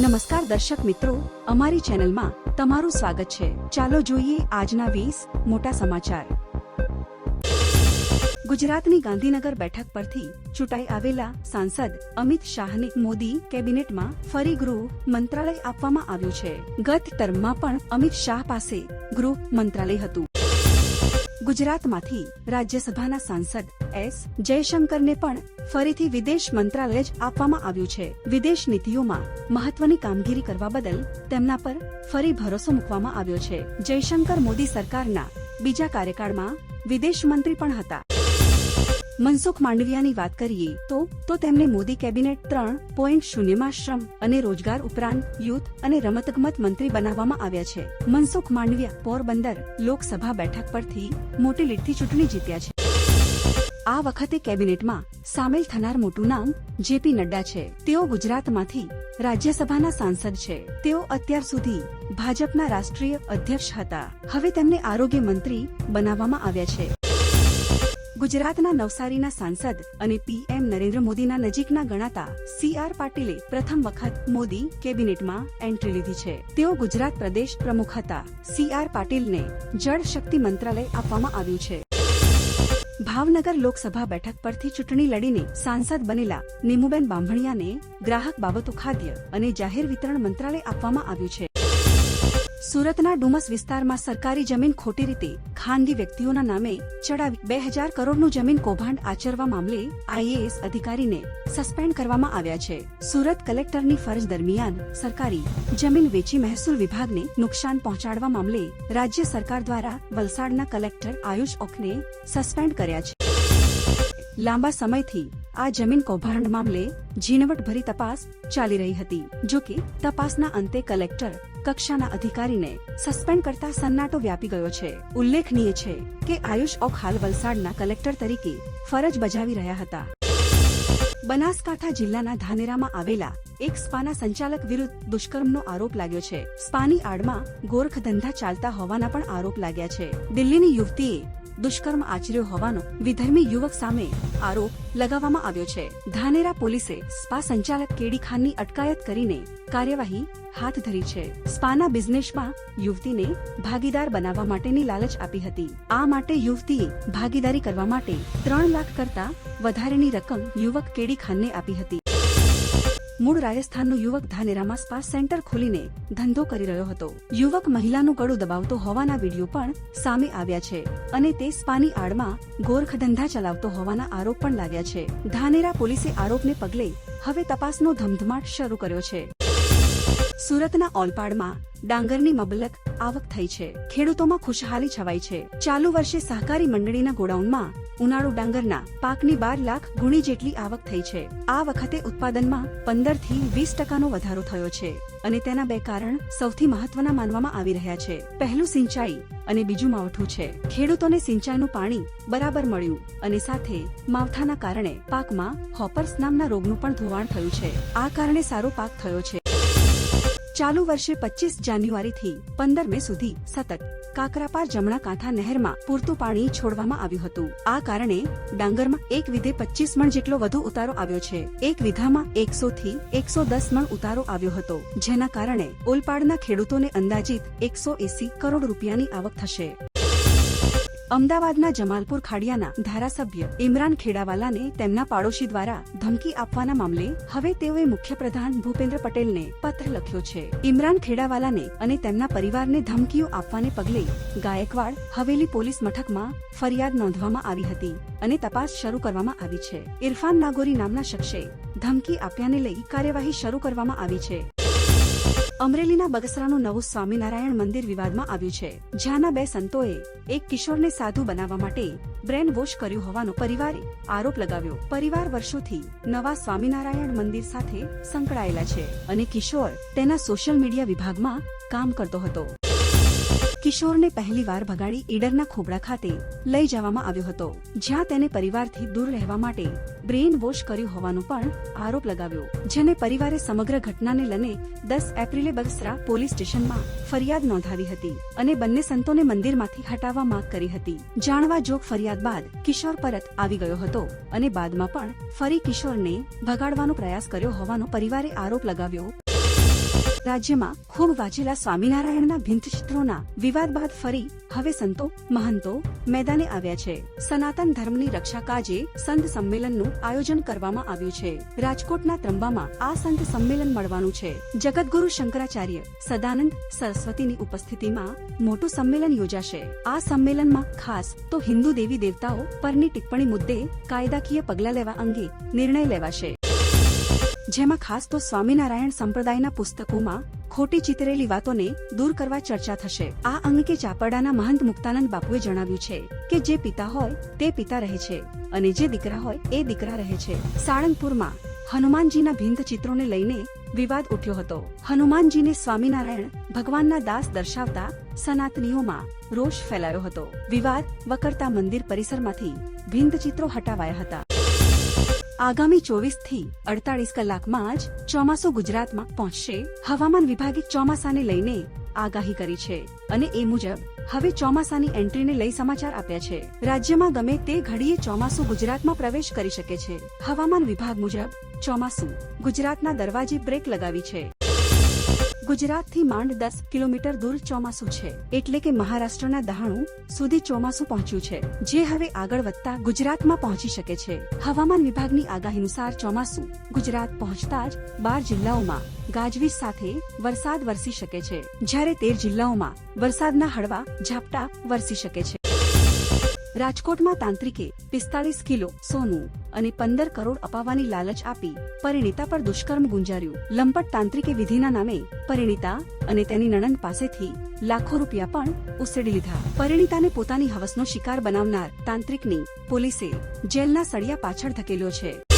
નમસ્કાર દર્શક મિત્રો, અમારી ચેનલમાં તમારું સ્વાગત છે. ચાલો જોઈએ આજના વીસ મોટા સમાચાર. ગુજરાતની ગાંધીનગર બેઠક પરથી ચૂંટાઈ આવેલા સાંસદ અમિત શાહને મોદી કેબિનેટમાં ફરી ગૃહ મંત્રાલય આપવામાં આવ્યું છે. ગત ટર્મમાં પણ અમિત શાહ પાસે ગૃહ મંત્રાલય હતું. ગુજરાતમાંથી રાજ્યસભાના સાંસદ એસ. જયશંકરને પણ ફરીથી વિદેશ મંત્રાલય જ આપવામાં આવ્યું છે. વિદેશ નીતિઓમાં મહત્વની કામગીરી કરવા બદલ તેમના પર ફરી ભરોસો મૂકવામાં આવ્યો છે. જયશંકર મોદી સરકારના બીજા કાર્યકાળમાં વિદેશ મંત્રી પણ હતા. મનસુખ માંડવિયાની વાત કરીએ તો તો તેમને મોદી કેબિનેટ ત્રણ પોઈન્ટ શૂન્યમાં શ્રમ અને રોજગાર ઉપરાંત યુથ અને રમતગમત મંત્રી બનાવવામાં આવ્યા છે. મનસુખ માંડવિયા પોરબંદર લોકસભા બેઠક પરથી મોટી લીડથી ચૂંટણી જીત્યા છે. આ વખતે કેબિનેટમાં સામેલ થનાર મોટું નામ જેપી નડ્ડા છે. તેઓ ગુજરાતમાંથી રાજ્યસભાના સાંસદ છે. તેઓ અત્યાર સુધી ભાજપના રાષ્ટ્રીય અધ્યક્ષ હતા. હવે તેમને આરોગ્ય મંત્રી બનાવવામાં આવ્યા છે. ગુજરાતના નવસારીના સાંસદ અને પીએમ નરેન્દ્ર મોદીના નજીકના ગણાતા સી આર પાટીલે પ્રથમ વખત મોદી કેબિનેટમાં એન્ટ્રી લીધી છે. તેઓ ગુજરાત પ્રદેશ પ્રમુખ હતા. સી આર પાટીલને જળ શક્તિ મંત્રાલય આપવામાં આવ્યું છે. ભાવનગર લોકસભા બેઠક પરથી ચૂંટણી લડીને સાંસદ બનેલા નીમુબેન બાંભણિયાને ગ્રાહક બાબતો ખાદ્ય અને જાહેર વિતરણ મંત્રાલય આપવામાં આવ્યું છે. સુરતના ડુમસ વિસ્તારમાં સરકારી જમીન ખોટી રીતે ખાનગી વ્યક્તિઓના નામે ચડાવી બે હજાર કરોડનું જમીન કૌભાંડ આચરવા મામલે આઈએએસ અધિકારીને સસ્પેન્ડ કરવામાં આવ્યા છે. સુરત કલેક્ટરની ફરજ દરમિયાન સરકારી જમીન વેચી મહેસૂલ વિભાગને નુકસાન પહોંચાડવા મામલે રાજ્ય સરકાર દ્વારા વલસાડના કલેક્ટર આયુષ ઓકને સસ્પેન્ડ કર્યા છે. લાંબા સમયથી આ જમીન કૌભાંડ મામલે ઝીણવટભરી તપાસ ચાલી રહી હતી, જો કે તપાસના અંતે કલેક્ટર કક્ષાના અધિકારીને સસ્પેન્ડ કરતા સન્નાટો વ્યાપી ગયો છે. ઉલ્લેખનીય છે કે આયુષ ઓક હાલ વલસાડના કલેક્ટર તરીકે ફરજ બજાવી રહ્યા હતા. બનાસકાંઠા જિલ્લાના ધાનેરામાં આવેલા એક સ્પાના સંચાલક વિરુદ્ધ દુષ્કર્મનો આરોપ લાગ્યો છે. સ્પાની આડમાં ગોરખ ધંધા ચાલતા હોવાના પણ આરોપ લાગ્યા છે. દિલ્હીની યુવતીએ દુષ્કર્મ આચર્યો હોવાનો વિધર્મી યુવક સામે આરોપ લગાવવામાં આવ્યો છે. ધાનેરા પોલીસે સ્પા સંચાલક કેડી ખાનની અટકાયત કરીને કાર્યવાહી હાથ ધરી છે. સ્પાના બિઝનેસમાં યુવતીને ભાગીદાર બનાવવા માટેની લાલચ આપી હતી. આ માટે યુવતીએ ભાગીદારી કરવા માટે ત્રણ લાખ કરતા વધારેની રકમ યુવક કેડી ખાનને આપી હતી. મૂળ રાજસ્થાનનો યુવક ધાનેરામાં સ્પા સેન્ટર ખોલીને ધંધો કરી રહ્યો હતો. યુવક મહિલાનું ગળું દબાવતો હોવાના વીડિયો પણ સામે આવ્યા છે અને તે સ્પાની આડમાં ગોરખ ધંધા ચલાવતો હોવાના આરોપ પણ લાગ્યા છે. ધાનેરા પોલીસે આરોપને પગલે હવે તપાસનો ધમધમાટ શરૂ કર્યો છે. સુરતના ઓલપાડમાં ડાંગરની મબલક આવક થઈ છે. ખેડૂતોમાં ખુશહાલી છવાઈ છે. ચાલુ વર્ષે સહકારી મંડળીના ગોડાઉનમાં ઉનાળુ ડાંગરના પાકની બાર લાખ ગુણી જેટલી આવક થઈ છે. આ વખતે ઉત્પાદનમાં પંદરથી વીસ ટકાનો વધારો થયો છે અને તેના બે કારણ સૌથી મહત્વના માનવામાં આવી રહ્યા છે. પહેલું સિંચાઈ અને બીજું માવઠું છે. ખેડૂતોને સિંચાઈનું પાણી બરાબર મળ્યું અને સાથે માવઠાના કારણે પાકમાં હોપર્સ નામના રોગનું પણ ધોવાણ થયું છે. આ કારણે સારો પાક થયો છે. ચાલુ વર્ષે પચીસ જાન્યુઆરીથી પંદર મે સુધી સતત કાકરાપાર જમણા કાંઠા નહેરમાં પૂરતું પાણી છોડવામાં આવ્યું હતું. આ કારણે ડાંગરમાં એક વિધે પચીસ મણ જેટલો વધુ ઉતારો આવ્યો છે. એક વિધામાં એકસો થી એકસો દસ મણ ઉતારો આવ્યો હતો, જેના કારણે ઓલપાડના ખેડૂતોને અંદાજિત એકસો એસી કરોડ રૂપિયાની આવક થશે. અમદાવાદના જમાલપુર ખાડિયાના ધારાસભ્ય ઇમરાન ખેડાવાલાને તેમના પાડોશી દ્વારા ધમકી આપવાના મામલે હવે તેઓએ મુખ્યપ્રધાન ભૂપેન્દ્ર પટેલને પત્ર લખ્યો છે. ઇમરાન ખેડાવાલાને અને તેમના પરિવારને ધમકીઓ આપવાને પગલે ગાયકવાડ હવેલી પોલીસ મથકમાં ફરિયાદ નોંધવામાં આવી હતી અને તપાસ શરૂ કરવામાં આવી છે. ઇરફાન નાગોરી નામના શખ્સે ધમકી આપ્યાને લઈ કાર્યવાહી શરૂ કરવામાં આવી છે. અમરેલીના બગસરાનું નવું સ્વામિનારાયણ મંદિર વિવાદમાં આવ્યું છે. જ્યાંના બે સંતોએ એક કિશોરને સાધુ બનાવવા માટે બ્રેન વોશ કર્યું હોવાનો પરિવારે આરોપ લગાવ્યો. પરિવાર વર્ષોથી નવા સ્વામિનારાયણ મંદિર સાથે સંકળાયેલા છે અને કિશોર તેના સોશિયલ મીડિયા વિભાગમાં કામ કરતો હતો. કિશોરને પહેલીવાર ભગાડી ઈડરના ખોબડા ખાતે લઈ જવામાં આવ્યો હતો, જ્યાં તેને પરિવારથી દૂર રહેવા માટે બ્રેઇન વોશ કર્યું હોવાનો પણ આરોપ લગાવ્યો, જેને પરિવારે સમગ્ર ઘટનાને લઈને દસ એપ્રિલે બગસરા પોલીસ સ્ટેશનમાં ફરિયાદ નોંધાવી હતી અને બંને સંતોને મંદિરમાંથી હટાવવા માંગ કરી હતી. જાણવા જોગ ફરિયાદ બાદ કિશોર પરત આવી ગયો હતો અને બાદમાં પણ ફરી કિશોરને ભગાડવાનો પ્રયાસ કર્યો હોવાનો પરિવારે આરોપ લગાવ્યો. રાજ્યમાં ખૂબ વાંચેલા સ્વામિનારાયણના ભિંતચિત્રોના વિવાદ બાદ ફરી હવે સંતો, મહંતો મેદાને આવ્યા છે. સનાતન ધર્મની રક્ષા કાજે સંત સંમેલનનું આયોજન કરવામાં આવ્યું છે. રાજકોટના ત્રંબામાં આ સંત સંમેલન મળવાનું છે. જગતગુરુ શંકરાચાર્ય સદાનંદ સરસ્વતીની ઉપસ્થિતિમાં મોટું સંમેલન યોજાશે. આ સંમેલનમાં ખાસ તો હિન્દુ દેવી દેવતાઓ પરની ટિપ્પણી મુદ્દે કાયદાકીય પગલાં લેવા અંગે નિર્ણય લેવાશે. જેમાં ખાસ તો સ્વામિનારાયણ સંપ્રદાયના પુસ્તકોમાં ખોટી ચિતરેલી વાતોને દૂર કરવા ચર્ચા થશે. આ અંગે ચાપરડાના મહંત મુક્તાનંદ બાપુએ જણાવ્યું છે કે જે પિતા હોય તે પિતા રહે છે અને જે દીકરા હોય એ દીકરા રહે છે. સાળંગપુરમાં હનુમાનજીના ભિંત ચિત્રોને લઈને વિવાદ ઉઠ્યો હતો. હનુમાનજીને સ્વામિનારાયણ ભગવાનના દાસ દર્શાવતા સનાતનીઓમાં રોષ ફેલાયો હતો. વિવાદ વકરતા મંદિર પરિસરમાંથી ભિંત ચિત્રો હટાવાયા હતા. આગામી ચોવીસથી અડતાલીસ કલાકમાં જ ચોમાસું ગુજરાતમાં પહોંચશે. હવામાન વિભાગે ચોમાસાને લઈને આગાહી કરી છે અને એ મુજબ હવે ચોમાસાની એન્ટ્રીને લઈ સમાચાર આપ્યા છે. રાજ્યમાં ગમે તે ઘડીએ ચોમાસું ગુજરાતમાં પ્રવેશ કરી શકે છે. હવામાન વિભાગ મુજબ ચોમાસું ગુજરાતના દરવાજે બ્રેક લગાવી છે. ગુજરાતથી માંડ દસ કિલોમીટર દૂર ચોમાસું છે. એટલે કે મહારાષ્ટ્રના દહાણું સુધી ચોમાસું પહોંચ્યું છે. જે હવે આગળ વધતા ગુજરાતમાં પહોંચી શકે છે. હવામાન વિભાગની આગાહી અનુસાર ચોમાસું ગુજરાત પહોંચતા જ બાર જિલ્લાઓમાં ગાજવીજ સાથે વરસાદ વરસી શકે છે. જ્યારે તેર જિલ્લાઓમાં વરસાદના હળવા ઝાપટા વરસી શકે છે. રાજકોટમાં તાંત્રિકે પિસ્તાળીસ કિલો સોનું અને પંદર કરોડ અપાવવાની લાલચ આપી પરિણીતા પર દુષ્કર્મ ગુંજાર્યું. લંપટ તાંત્રિકે વિધિના નામે પરિણીતા અને તેની નણંદ પાસેથી લાખો રૂપિયા પણ ઉસેડી લીધા. પરિણીતાને પોતાની હવસનો શિકાર બનાવનાર તાંત્રિકની પોલીસે જેલના સળિયા પાછળ ધકેલ્યો છે.